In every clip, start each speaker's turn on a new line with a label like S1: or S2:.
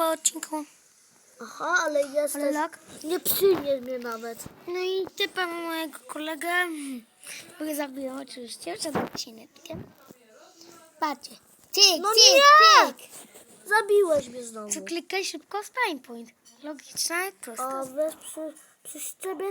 S1: po odcinku.
S2: Aha, ale jesteś...
S1: Ale lag.
S2: Nie przyjmiesz mnie nawet.
S1: No i typa mojego kolegę. Mogę zabiję oczywiście przed odcinkiem. Patrzcie. Cyk,
S2: No
S1: cyk,
S2: nie!
S1: cyk.
S2: Zabiłeś mnie znowu.
S1: Co klikaj szybko w spine point. Logiczne, proste.
S2: A wiesz, przy, przez ciebie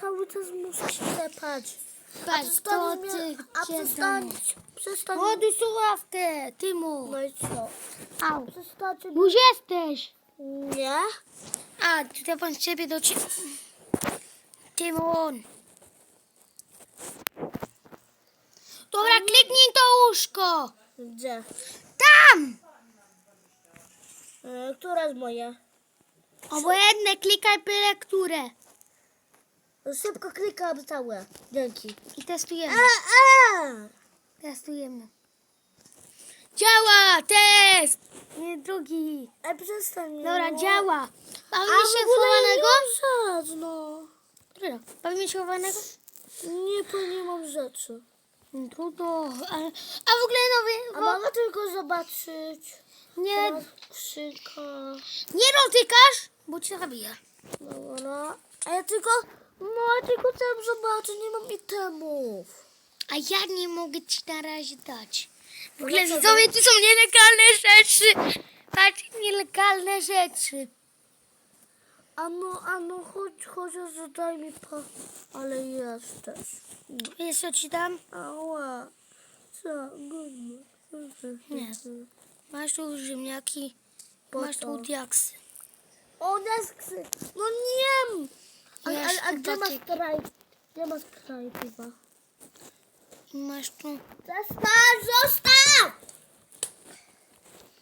S2: cały czas muszę się tepać.
S1: Patrz, to ty,
S2: mnie, a przestań, przestań.
S1: Ładuj słuchawkę, Tymu.
S2: No i co?
S1: Au.
S2: Przestańcie.
S1: Już jesteś.
S2: Nie?
S1: A, telefon z ciebie do ciebie. Tymon. Dobra, kliknij to łóżko.
S2: Gdzie?
S1: Tam.
S2: E, która jest moja?
S1: Obojętne, klikaj byle które.
S2: Szybko klikam całe. Dzięki.
S1: I testujemy.
S2: A, a!
S1: Testujemy. Działa, test. Nie drugi.
S2: E, przestań.
S1: Dobra,
S2: no.
S1: działa.
S2: A
S1: Bawimy się
S2: w
S1: chowanego?
S2: nie mam rzecz, no.
S1: Dobra, Bawimy się chowanego?
S2: Nie, bo nie mam rzeczy.
S1: No Trudno. Ale... A w ogóle
S2: A
S1: nowy... Wo...
S2: mogę tylko zobaczyć.
S1: Nie,
S2: Ta Skrzynka.
S1: nie dotykasz, bo cię zabiję.
S2: Dobra. A ja tylko, no ja tylko chciałam zobaczyć, nie mam itemów.
S1: A ja nie mogę ci na razie dać. W ogóle widzowie, tu są nielegalne rzeczy. Patrz, nielegalne rzeczy.
S2: A no, a no, chodź, chodź, daj mi pa. Ale jesteś.
S1: Jeszcze ci dam?
S2: Ała. Co? Gówno.
S1: Nie. Masz tu ziemniaki,
S2: Po
S1: masz tu diaksy.
S2: O, desksy. No nie. A, a, a gdzie masz. Sprite? Gdzie masz Sprite chyba?
S1: Masz tu...
S2: Zostaw, zostaw!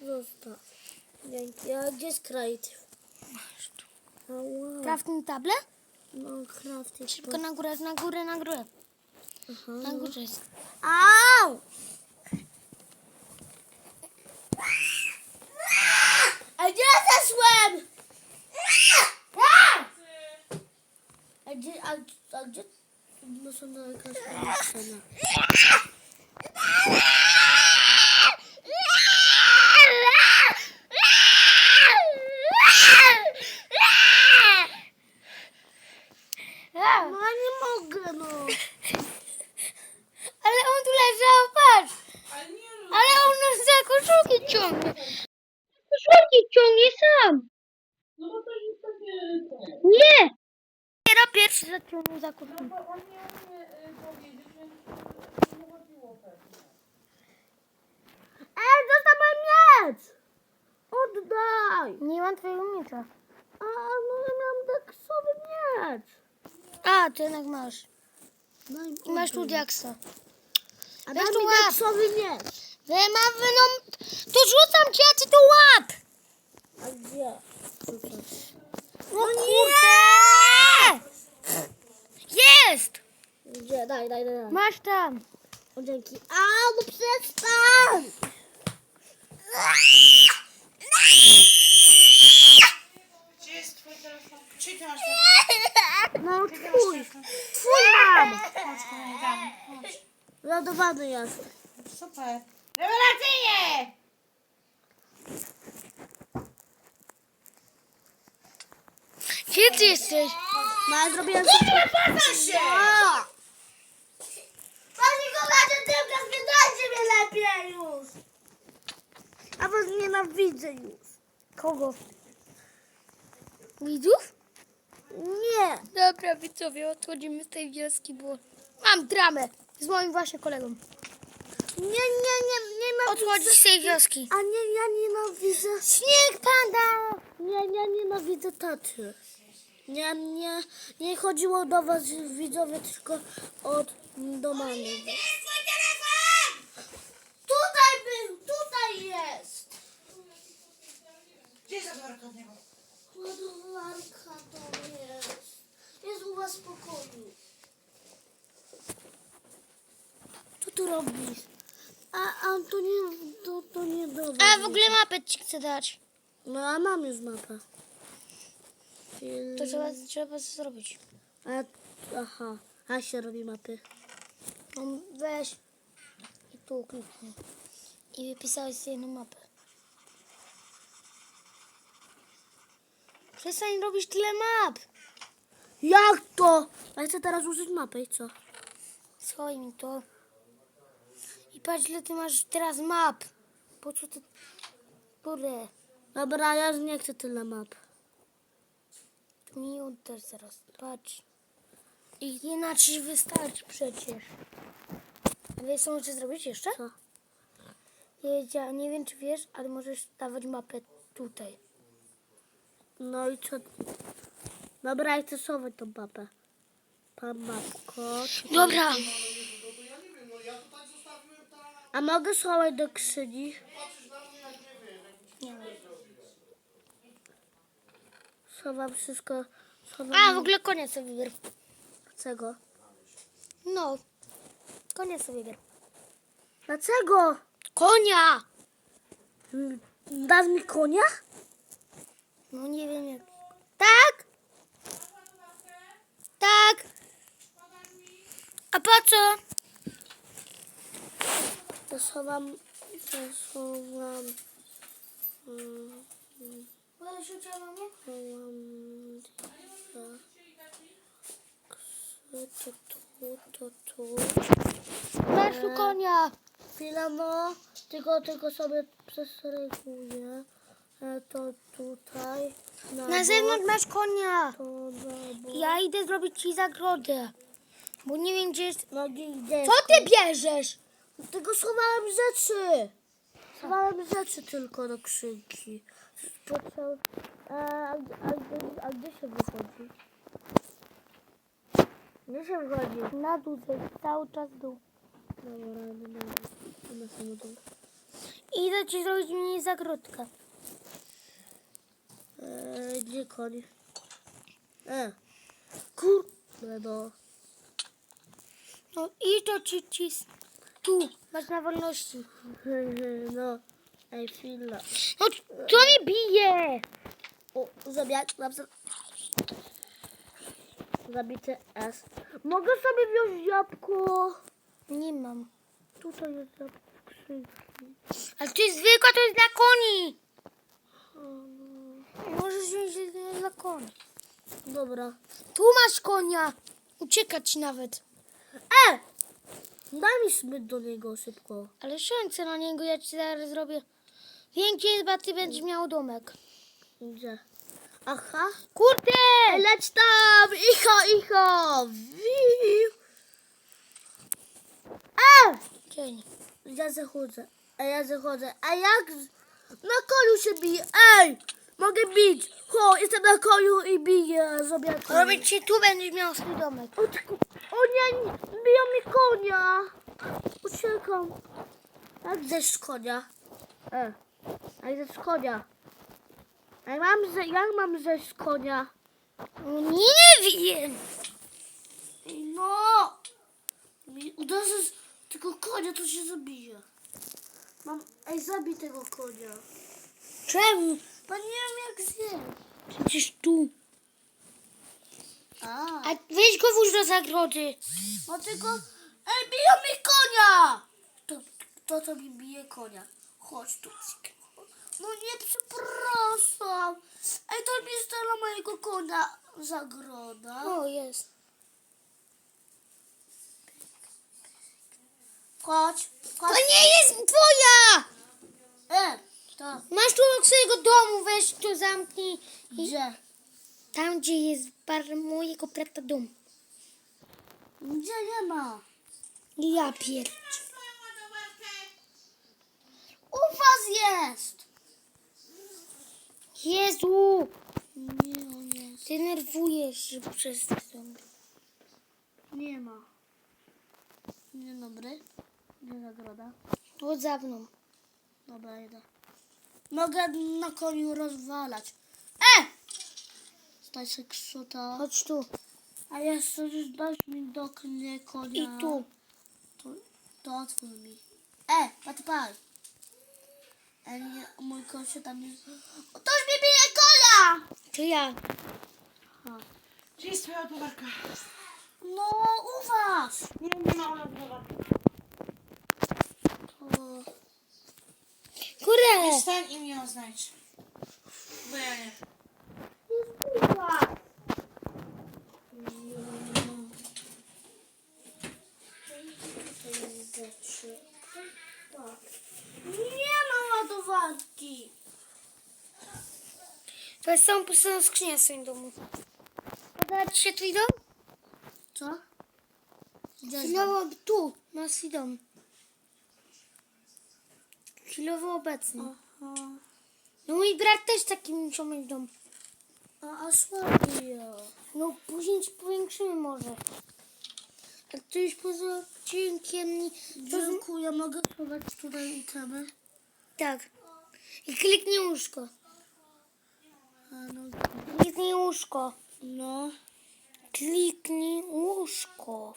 S2: Zostaw. Dzięki. A gdzie jest?
S1: Masz tu.
S2: Ała.
S1: Crafting table?
S2: No, crafting.
S1: Szybko na górę, na górę, na górę.
S2: Aha.
S1: Na górze jest.
S2: Au! A gdzie zeszłem? A gdzie, a, a gdzie? No są na jakaś scena. No ja nie mogę, no.
S1: Ale on tu leżał, patrz! Ale on nas za koszulki ciągnie. Koszulki ciągnie sam.
S3: No bo to jest takie... te.
S1: Nie! Dopiero pierwszy zaciągnął za koszulkę.
S3: Bo on miał mnie y, powiedzieć, więc y, nie chodziło pewnie.
S2: Ej, zostaw mój miecz! Oddaj!
S1: Nie mam twojego miecza.
S2: A, no ja miałam deksowy miecz.
S1: A, ty jednak masz.
S2: Mi
S1: I masz tu diaksa.
S2: A
S1: Weź
S2: daj
S1: tu
S2: mi
S1: łap.
S2: deksowy miecz.
S1: Wy ma no, To rzucam cię, a ty to łap!
S2: A gdzie? Tutaj.
S1: No kurde! Jest!
S2: Gdzie? Daj, daj, daj. daj.
S1: Masz tam.
S2: O, dzięki. A, no przestań!
S3: Gdzie jest twój telefon? Czy ty masz
S2: No
S3: telefon?
S2: twój. Twój mam.
S3: Chodź, kochanie, dam. Chodź.
S2: Ładowany jest.
S3: Super. Rewelacyjnie!
S1: Gdzie ty jesteś?
S2: No ja zrobiłem
S3: Poznaj się!
S2: A! Lepiej już. A was nienawidzę już.
S1: Kogo? Widzów?
S2: Nie.
S1: Dobra, widzowie, odchodzimy z tej wioski, bo mam dramę z moim właśnie kolegą.
S2: Nie, nie, nie, nienawidzę.
S1: Odchodzić z tej wioski.
S2: A nie, ja nienawidzę.
S1: Śnieg panda!
S2: Nie, ja nienawidzę taty. Nie, nie, nie chodziło do was widzowie, tylko od do mamy. Tutaj jest.
S3: Gdzie jest zawarka od niego?
S2: Ładowarka to jest. Jest u was w pokoju. Co tu robisz? A, a to nie, to, to nie do was.
S1: A w ogóle mapę ci chcę dać.
S2: No a mam już mapę. Film.
S1: To trzeba, trzeba zrobić.
S2: A, aha, a się robi mapy.
S1: No weź i tu kliknij. I wypisałeś sobie jedną mapę. Przestań robić tyle map.
S2: Jak to? Ja chcę teraz użyć mapy i co?
S1: Schowaj mi to. I patrz, ile ty masz teraz map. Po co ty... Kurde,
S2: Dobra, ja nie chcę tyle map.
S1: tu mi oddasz zaraz. Patrz. I inaczej wystarczy przecież. A wiesz, co możesz zrobić jeszcze?
S2: Co?
S1: Ja nie wiem, czy wiesz, ale możesz dawać mapę tutaj.
S2: No i co? Dobra, ja chcę schować tą mapę. Pan mapko.
S1: Dobra.
S2: A mogę schować do skrzyni?
S1: Nie wiem.
S2: Schowam wszystko. Schowam
S1: A, w ogóle konia sobie wybier.
S2: Dlaczego?
S1: No. Konia sobie wybier.
S2: Dlaczego?
S1: Konia!
S2: Mm, Dasz mi konia?
S1: No nie wiem jak. Tak? Tak. A po co?
S2: To schowam. To schowam. mm,
S1: mnie?
S2: Schowam. To tu, to tu.
S1: Masz tu konia.
S2: Chwila no, tylko, tylko sobie przeserykuję. E, To tutaj. Na,
S1: Na zewnątrz masz konia. Ja idę zrobić ci zagrodę. Bo nie wiem gdzie jest.
S2: No nie idę.
S1: Co ty bierzesz?
S2: Tylko schowałem rzeczy. Schowałem rzeczy tylko do skrzynki. Potrzeb... A, a, a, gdzie- a gdzie się wychodzi? Gdzie się wychodzi?
S1: Na dół, cały czas dół.
S2: Dobra, no, samym dół.
S1: Idę ci zrobić mini zagródkę.
S2: E, gdzie koń? E. Kurde no.
S1: No i to ci cis. Tu, masz na wolności.
S2: No. Ej, chwila.
S1: No co mi bije?
S2: O, zabiak, za... Zabity S. Mogę sobie wziąć jabłko?
S1: Nie mam.
S2: Tutaj jest w skrzynki.
S1: Ale to jest zwykła, to jest dla koni.
S2: No.
S1: Możesz wziąć jedynie dla koni.
S2: Dobra.
S1: Tu masz konia. Ucieka ci nawet.
S2: E! Daj mi smyt do niego szybko.
S1: Ale siądźcie na niego, ja ci zaraz zrobię. Większy bo ty będziesz miał domek.
S2: Gdzie? Aha.
S1: Kurde!
S2: Leć tam! Icho, icho! Wiu. E!
S1: Cień.
S2: Ja zachodzę. A ja zachodzę. A jak z- na koniu się bije? Ej! Mogę bić! Ho, jestem na koniu i biję zobiaku.
S1: Robić ci tu będziesz miał swój domek.
S2: O, ty- o nie, nie, biją mi konia! Uciekam. Jak zejść z konia? E, jak zejść z konia? Jak mam, ze, jak mam zejść z konia?
S1: No Nie wiem.
S2: No! Mi uderzy z tego konia, to się zabije. Mam, ej, zabij tego konia.
S1: Czemu?
S2: Bo nie wiem jak zjeść.
S1: Przecież tu.
S2: A,
S1: A weź go włóż do zagrody.
S2: no tylko, ej, biją mi konia! To, to, to mi bije konia. Chodź tu. No nie, przepraszam. Ej, to mi jest dla mojego konia zagroda.
S1: O, jest.
S2: Chodź,
S1: To
S2: chodź.
S1: nie jest twoja!
S2: E, to,
S1: Masz tu obok swojego domu, weź to zamknij.
S2: Gdzie?
S1: tam, gdzie jest bar mojego brata dom.
S2: Gdzie nie ma?
S1: Ja pier...
S2: U was jest.
S1: Jezu!
S2: Nie, on jest.
S1: Denerwujesz się przez to.
S2: Nie ma. Dzień dobry. Gdzie nagroda?
S1: To za mną.
S2: Dobra, idę. Mogę na koniu rozwalać. E! Staj się krzota.
S1: Chodź tu.
S2: A jeszcze już dasz mi doknie konia.
S1: I tu.
S2: To, to otwórz mi. E, patpaj. E, nie, mój koń się tam nie... O, Ktoś mi bije konia!
S1: To ja.
S3: Gdzie jest twoja ładowarka?
S2: No, u was.
S3: Nie, nie ma ładowarki.
S1: górę!
S3: Stań i mnie oznajdź. Bo ja nie. Nie ma ładowarki.
S1: To jest całą pustą skrzynię w swoim domu. Podoba się twój dom?
S2: Co?
S1: Znowu tu, masz swój dom. Chwilowo obecny.
S2: Aha.
S1: No mój brat też taki musiał mieć dom.
S2: A, a słaby ja.
S1: No później ci powiększymy może. A to już poza odcinkiem.
S2: Dziękuję, mogę schować tutaj itemy?
S1: Tak. I kliknij łóżko.
S2: A, no,
S1: Kliknij łóżko.
S2: no,
S1: Kliknij łóżko.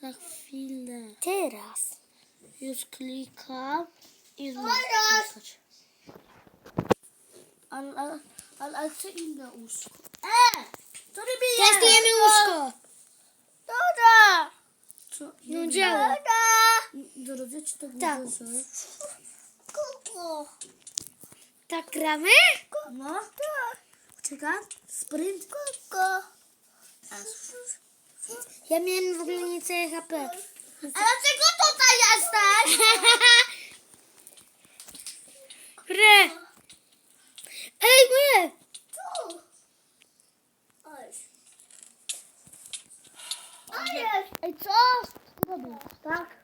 S2: za chwilę.
S1: Teraz.
S2: Już klikam i klikać. Ale, ale, ale, ale chcę inne łóżko. E! Nie bije!
S1: Testujemy łóżko.
S2: Dobra! Co?
S1: No działa.
S2: Drodzy, czy tak
S1: Tak.
S2: będzie, że... Kuku!
S1: Tak gramy?
S2: No, tak. Czekaj, sprint. Kuku!
S1: Ja miałem w ogóle nie całe HP.
S2: A dlaczego tutaj jesteś?
S1: Re. Ej, nie!
S2: Tu! Oj. Ej, Ej, co? Dobra, tak?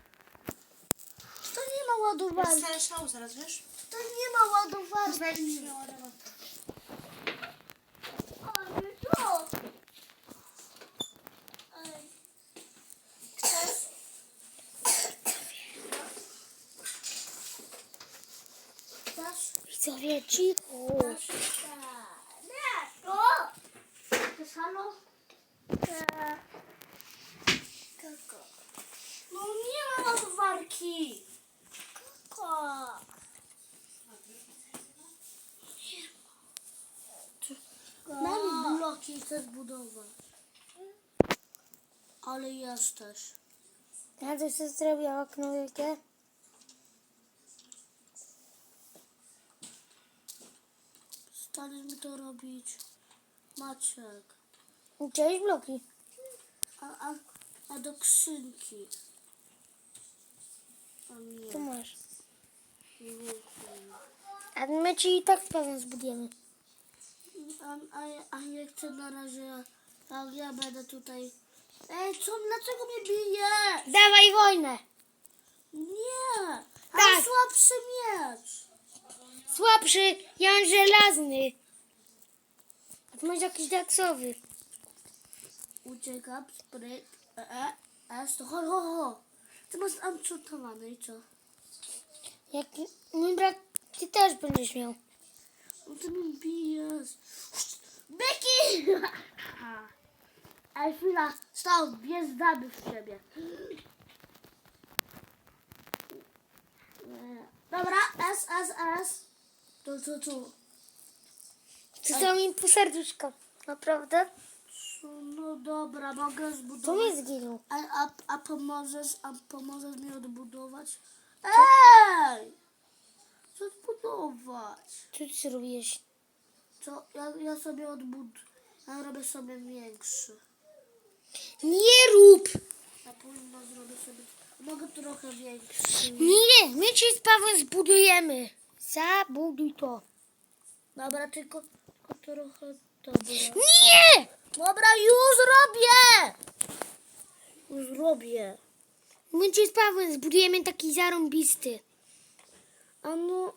S2: To nie ma ładowarki.
S3: Stary szał zaraz, wiesz?
S2: To nie ma ładowarki.
S3: Znajdzie mi się ładowarka.
S2: Ale co?
S1: Widzowie, cicho.
S2: No nie ma ładowarki. Koko. Mam bloki, chcę zbudować. Ale jesteś.
S1: Ja to sobie zrobię okno wielkie.
S2: Stanie mi to robić. Maciek.
S1: Chciałeś bloki.
S2: A, a, a do skrzynki. A nie.
S1: Tu masz.
S2: nie.
S1: A my ci i tak pewnie zbudujemy.
S2: A, a, ja- a ja chcę na razie, jak ja będę tutaj. Ej, co, dlaczego mnie bije?
S1: Dawaj wojnę.
S2: Nie!
S1: Tak.
S2: Mam słabszy miecz.
S1: Słabszy, ja mam żelazny. A ty masz jakiś daksowy.
S2: Uciekam, spryt, e, e, es, to ho, ho, ho. Ty masz enchantowany i co?
S1: Jak mój brat, ty też będziesz miał.
S2: No ty mnie bijesz. Byki! Ej, chwila, stał, bierz damy w siebie. Nie. Dobra, S, S, S. Tu, tu, tu.
S1: Ty to mi pół serduszka. Naprawdę?
S2: No dobra, mogę
S1: To
S2: zbudować.
S1: nie zginął.
S2: A, a, a pomożesz, a pomożesz mi odbudować? Ej! Co odbudować?
S1: Co ty zrobiłeś?
S2: Co? Ja, ja sobie odbud... Ja robię sobie większy.
S1: Nie rób!
S2: Ja powinno zrobię sobie... Mogę trochę większy.
S1: Nie, my ci z Pawłem zbudujemy. Zabuduj to.
S2: Dobra, tylko, tylko trochę... Dobra.
S1: Nie!
S2: Dobra, już robię! Już robię.
S1: My ci z Pawłem zbudujemy taki zarąbisty.
S2: A no...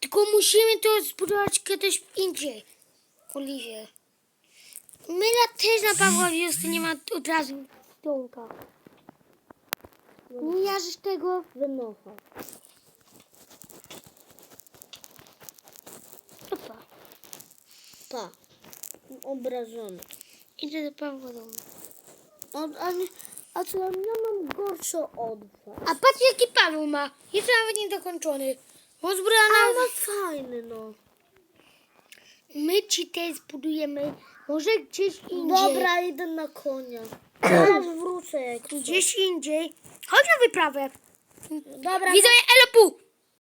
S1: Tylko musimy to zbudować kiedyś indziej. Oliwie. My na, też na Pawła wiosny nie ma od razu dołka. Nie jarzysz tego?
S2: Wynocha. Pa. Obrażony.
S1: Idę do Pawła domu.
S2: A, a, nie, a co ja mam gorsze od was?
S1: A patrz jaki Paweł ma. Jest nawet niedokończony. Bo zbrana.
S2: Ale fajny no.
S1: My ci też zbudujemy. Może gdzieś indziej.
S2: Dobra, idę na konia. Zaraz wrócę jak
S1: Gdzieś indziej. Chodź na wyprawę.
S2: Dobra,
S1: Widzę Elopu.